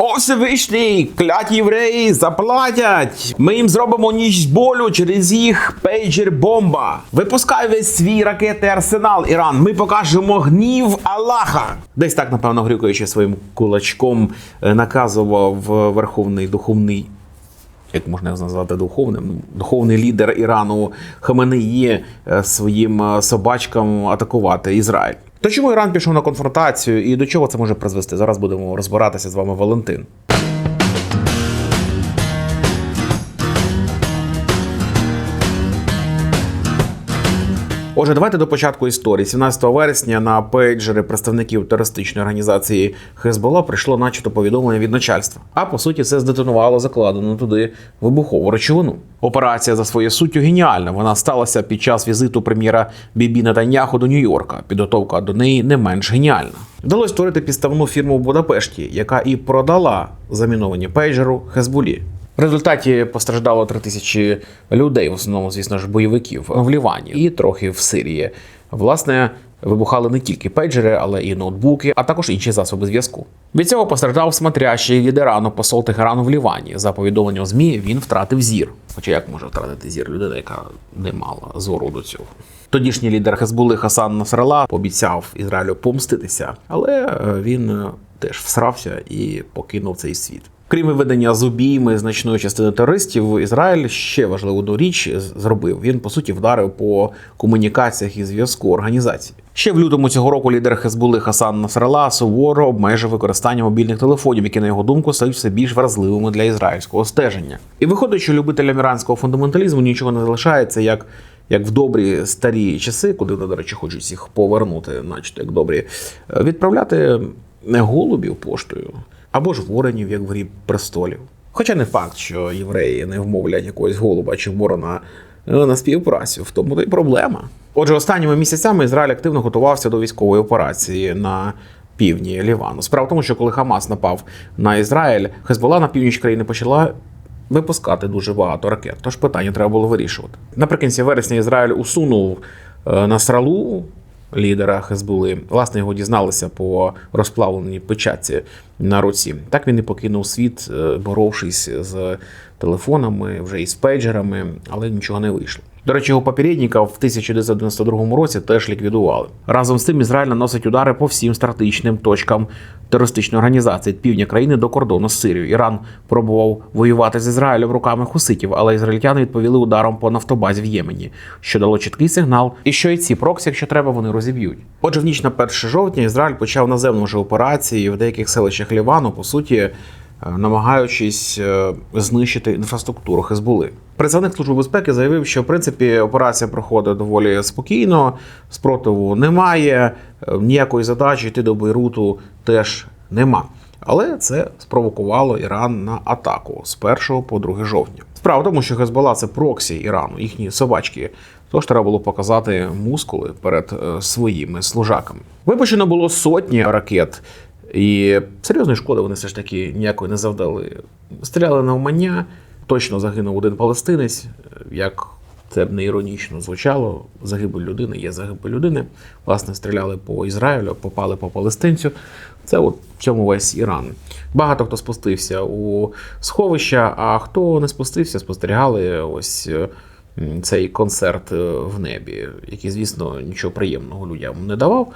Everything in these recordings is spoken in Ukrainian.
О, Всевишній, кляті євреї заплатять. Ми їм зробимо ніч болю через їх пейджер бомба. Випускай весь свій ракетний арсенал, Іран. Ми покажемо гнів Аллаха. Десь так, напевно, грюкаючи своїм кулачком, е, наказував е, верховний духовний як можна назвати духовним, ну, духовний лідер Ірану Хаменеї е, своїм собачкам атакувати Ізраїль. То чому Іран пішов на конфронтацію і до чого це може призвести? Зараз будемо розбиратися з вами, Валентин. Отже, давайте до початку історії. 17 вересня на пейджери представників терористичної організації Хезбола прийшло начебто повідомлення від начальства. А по суті, це здетонувало закладену туди вибухову речовину. Операція за своєю суттю геніальна. Вона сталася під час візиту прем'єра Бібі Нетаньяху до Нью-Йорка. Підготовка до неї не менш геніальна. Вдалося створити підставну фірму в Будапешті, яка і продала заміновані пейджеру Хезболі. В результаті постраждало 3 тисячі людей, в основному, звісно ж, бойовиків в Лівані і трохи в Сирії. Власне, вибухали не тільки пейджери, але і ноутбуки, а також інші засоби зв'язку. Від цього постраждав смотрящий від Ірану посол Техерану в Лівані. За повідомленням ЗМІ він втратив зір. Хоча як може втратити зір людина, яка не мала зору до цього. Тодішній лідер Хезбули Хасан Насрала пообіцяв Ізраїлю помститися, але е, він е, теж всрався і покинув цей світ. Крім виведення з обійми значної частини терористів, Ізраїль ще важливу одну річ зробив. Він по суті вдарив по комунікаціях і зв'язку організації. Ще в лютому цього року лідер Хезбули Хасан Насрала суворо обмежив використання мобільних телефонів, які на його думку стають все більш вразливими для ізраїльського стеження. І виходить, що любителям іранського фундаменталізму нічого не залишається, як як в добрі старі часи, куди до речі, хочуть їх повернути, начебто як добрі, е, відправляти голубів поштою або ж воронів, як в грі престолів. Хоча не факт, що євреї не вмовлять якогось голуба чи ворона е, на співпрацю, в тому то й проблема. Отже, останніми місяцями Ізраїль активно готувався до військової операції на півдні Лівану. Справа в тому, що коли Хамас напав на Ізраїль, Хезбола на північ країни почала випускати дуже багато ракет. Тож питання треба було вирішувати. Наприкінці вересня Ізраїль усунув е, Насралу, лідера Хезбули. Власне, його дізналися по розплавленій печатці на руці. Так він і покинув світ, е, боровшись з телефонами, вже із пейджерами, але нічого не вийшло. До речі, його попередника в 1992 році теж ліквідували. Разом з тим Ізраїль наносить удари по всім стратегічним точкам терористичної організації від півдня країни до кордону з Сирією. Іран пробував воювати з Ізраїлем руками хуситів, але ізраїльтяни відповіли ударом по нафтобазі в Ємені, що дало чіткий сигнал, і що і ці проксі, якщо треба, вони розіб'ють. Отже, в ніч на 1 жовтня Ізраїль почав наземну вже операції в деяких селищах Лівану, по суті. Е, Намагаючись е, знищити інфраструктуру Хезбули. Представник служби безпеки заявив, що в принципі операція проходить доволі спокійно, спротиву немає, е, ніякої задачі йти до Бейруту теж нема. Але це спровокувало Іран на атаку з 1 по 2 жовтня. Справа в тому, що Хезбола це проксі Ірану, їхні собачки. Тож треба було показати мускули перед своїми служаками. Випущено було сотні ракет, і серйозної шкоди вони все ж таки ніякої не завдали. Стріляли на умання, точно загинув один палестинець. Як це б не іронічно звучало, загибель людини є загибель людини. Власне, стріляли по Ізраїлю, попали по палестинцю. Це от в цьому весь Іран. Багато хто спустився у сховища, а хто не спустився, спостерігали ось цей концерт е, в небі, який, звісно, нічого приємного людям не давав.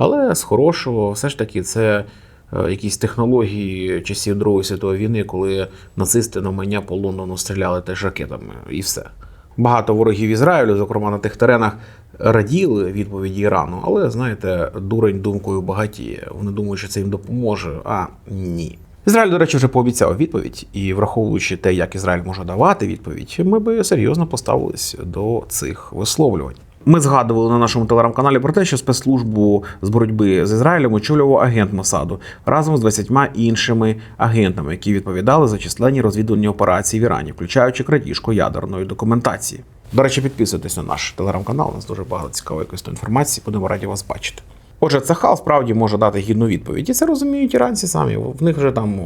Але з хорошого, все ж таки, це е, якісь технології часів Другої світової війни, коли нацисти на мання по Лондону стріляли теж ракетами, і все. Багато ворогів Ізраїлю, зокрема на тих теренах, раділи відповіді Ірану, але знаєте, дурень думкою багатіє. Вони думають, що це їм допоможе. А ні. Ізраїль, до речі, вже пообіцяв відповідь, і враховуючи те, як Ізраїль може давати відповідь, ми би серйозно поставились до цих висловлювань. Ми згадували на нашому телеграм-каналі про те, що спецслужбу з боротьби з Ізраїлем очолював агент Мосаду разом з 20 іншими агентами, які відповідали за численні розвідувальні операції в Ірані, включаючи крадіжку ядерної документації. До речі, підписуйтесь на наш телеграм-канал. У нас дуже багато цікавої інформації. Будемо раді вас бачити. Отже, Цахал справді може дати гідну відповідь, і це розуміють іранці самі. В них вже там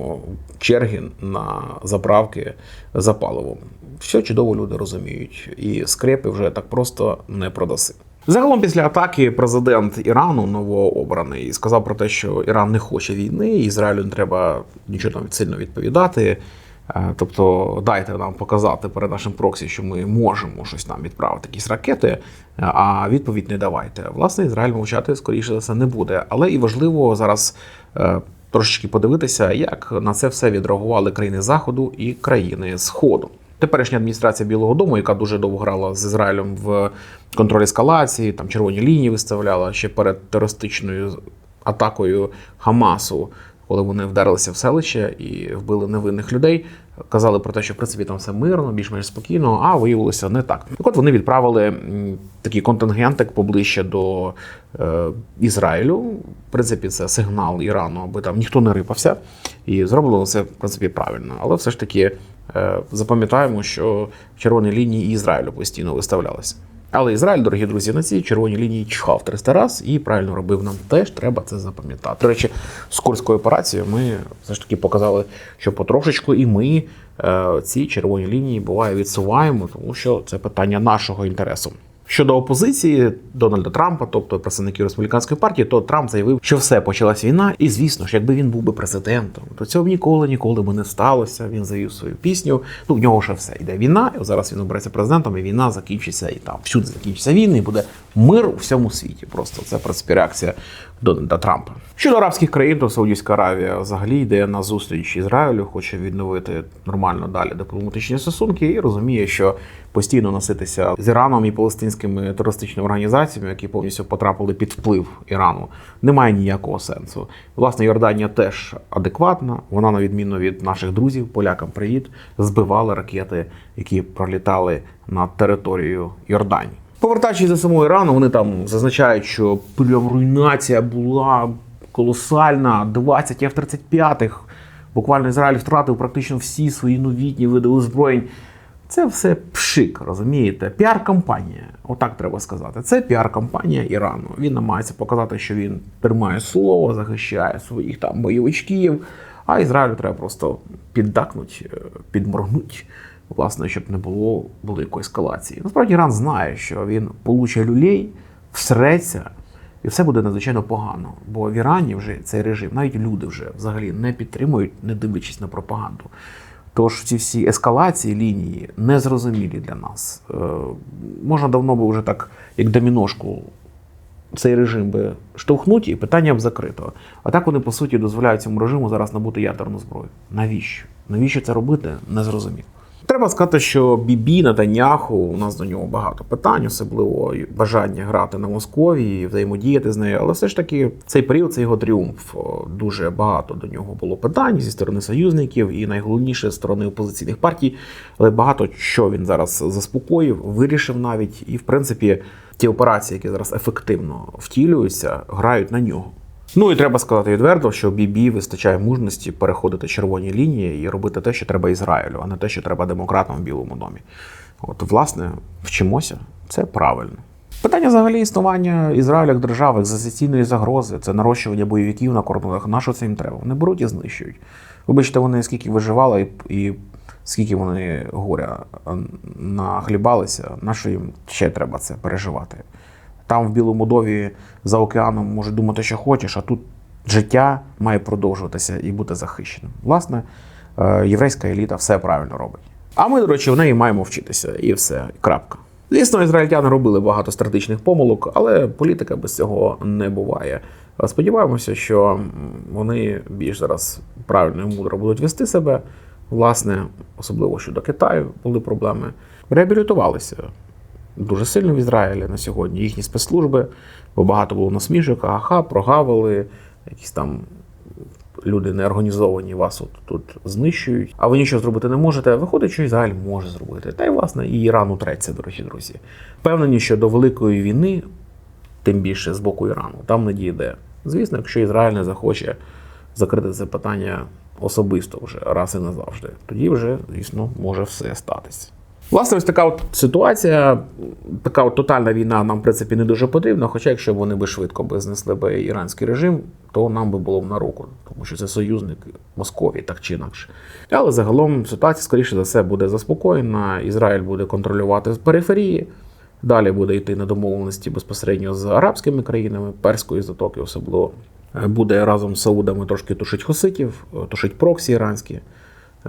черги на заправки за паливом. Все чудово люди розуміють, і скрепи вже так просто не продаси. Загалом, після атаки, президент Ірану новообраний сказав про те, що Іран не хоче війни, і Ізраїлю не треба нічого там сильно відповідати. Е, Тобто дайте нам показати перед нашим проксі, що ми можемо щось там відправити, якісь ракети, е, а відповідь не давайте. Власне, Ізраїль мовчати скоріше за все не буде. Але і важливо зараз е, трошечки подивитися, як на це все відреагували країни Заходу і країни Сходу. Теперішня адміністрація Білого Дому, яка дуже довго грала з Ізраїлем в контроль ескалації, там червоні лінії виставляла ще перед терористичною атакою Хамасу, коли вони вдарилися в селище і вбили невинних людей. Казали про те, що в принципі там все мирно, більш-менш спокійно, а виявилося не так. Так от вони відправили такий контингентик поближче до е, Ізраїлю. В принципі, це сигнал Ірану, аби там ніхто не рипався. І зроблено це в принципі правильно. Але все ж таки е, запам'ятаємо, що червоні лінії Ізраїлю постійно виставлялися. Але Ізраїль, дорогі друзі, на цій червоній лінії чхав 300 раз і правильно робив. Нам теж треба це запам'ятати. До речі, з курською операцією ми все ж таки показали, що потрошечку і ми е, ці червоні лінії буває відсуваємо, тому що це питання нашого інтересу. Щодо опозиції Дональда Трампа, тобто представників республіканської партії, то Трамп заявив, що все почалась війна, і звісно ж, якби він був би президентом, то цього ніколи ніколи би не сталося. Він завів свою пісню. Ну в нього ще все йде війна. І зараз він обереться президентом, і війна закінчиться, і там всюди закінчиться війна, і буде мир у всьому світі. Просто це в принципі реакція Дональда Трампа. Щодо арабських країн, то Саудівська Аравія взагалі йде на зустріч Ізраїлю, хоче відновити нормально далі дипломатичні стосунки і розуміє, що постійно носитися з Іраном і палестинськими терористичними організаціями, які повністю потрапили під вплив Ірану, немає ніякого сенсу. Власне, Йорданія теж адекватна. Вона, на відміну від наших друзів, полякам привіт, збивала ракети, які пролітали над територією Йорданії. Повертаючись до самого Ірану, вони там зазначають, що прям руйнація була колосальна. 20 F-35. Буквально Ізраїль втратив практично всі свої новітні види озброєнь. Це все пшик, розумієте? Піар-кампанія, отак треба сказати. Це піар-кампанія Ірану. Він намагається показати, що він тримає слово, захищає своїх там бойовичків. А Ізраїлю треба просто піддакнути, е, підморгнути, власне, щоб не було великої ескалації. Насправді Іран знає, що він получить люлей, всреться, і все буде надзвичайно погано. Бо в Ірані вже цей режим, навіть люди вже взагалі не підтримують, не дивлячись на пропаганду. Тож ці всі ескалації лінії незрозумілі для нас. Е, можна давно би вже так, як доміношку, цей режим би штовхнути, і питання б закрито. А так вони, по суті, дозволяють цьому режиму зараз набути ядерну зброю. Навіщо? Навіщо це робити? Не зрозуміло. Треба сказати, що Бібі Натаняху, у нас до нього багато питань, особливо бажання грати на Московії, взаємодіяти з нею. Але все ж таки цей період, це його тріумф. Дуже багато до нього було питань зі сторони союзників і найголовніше з сторони опозиційних партій. Але багато що він зараз заспокоїв, вирішив навіть, і в принципі ті операції, які зараз ефективно втілюються, грають на нього. Ну і треба сказати відверто, що Бібі вистачає мужності переходити червоні лінії і робити те, що треба Ізраїлю, а не те, що треба демократам в Білому домі. От, власне, вчимося, це правильно. Питання взагалі існування Ізраїля як держави, екзистенційної загрози, це нарощування бойовиків на кордонах. На що це їм треба? Вони беруть і знищують. Вибачте, вони скільки виживали і, і скільки вони горя нахлібалися, на що їм ще треба це переживати. Там в Білому Дові за океаном можуть думати, що хочеш, а тут життя має продовжуватися і бути захищеним. Власне, е, єврейська еліта все правильно робить. А ми, до речі, в неї маємо вчитися, і все, крапка. Звісно, ізраїльтяни робили багато стратегічних помилок, але політика без цього не буває. Сподіваємося, що вони більш зараз правильно і мудро будуть вести себе. Власне, особливо щодо Китаю були проблеми. Реабілітувалися дуже сильно в Ізраїлі на сьогодні. Їхні спецслужби, бо багато було насмішок, ага, прогавили, якісь там люди неорганізовані вас от тут знищують, а ви нічого зробити не можете. Виходить, що Ізраїль може зробити. Та й власне і Іран утреться, дорогі друзі. Впевнені, що до великої війни, тим більше з боку Ірану, там не дійде. Звісно, якщо Ізраїль не захоче закрити це питання особисто вже раз і назавжди, тоді вже, звісно, може все статися. Власне, ось така от ситуація, така от тотальна війна нам, в принципі, не дуже потрібна. Хоча, якщо вони би швидко би знесли би іранський режим, то нам би було б на руку, тому що це союзник Московії, так чи інакше. Але загалом ситуація, скоріше за все, буде заспокоєна. Ізраїль буде контролювати з периферії. Далі буде йти на домовленості безпосередньо з арабськими країнами, перської затоки особливо. Е, Буде разом з Саудами трошки тушить хоситів, е, тушить проксі іранські,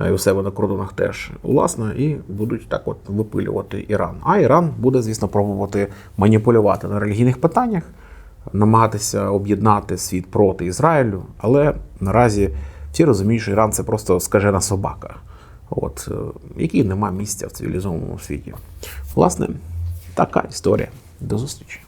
і у себе на кордонах теж, власне, і будуть так от випилювати Іран. А Іран буде, звісно, пробувати маніпулювати на релігійних питаннях, намагатися об'єднати світ проти Ізраїлю, але наразі всі розуміють, що Іран це просто скажена собака, от, е, якій немає місця в цивілізованому світі. Власне, така історія. До зустрічі.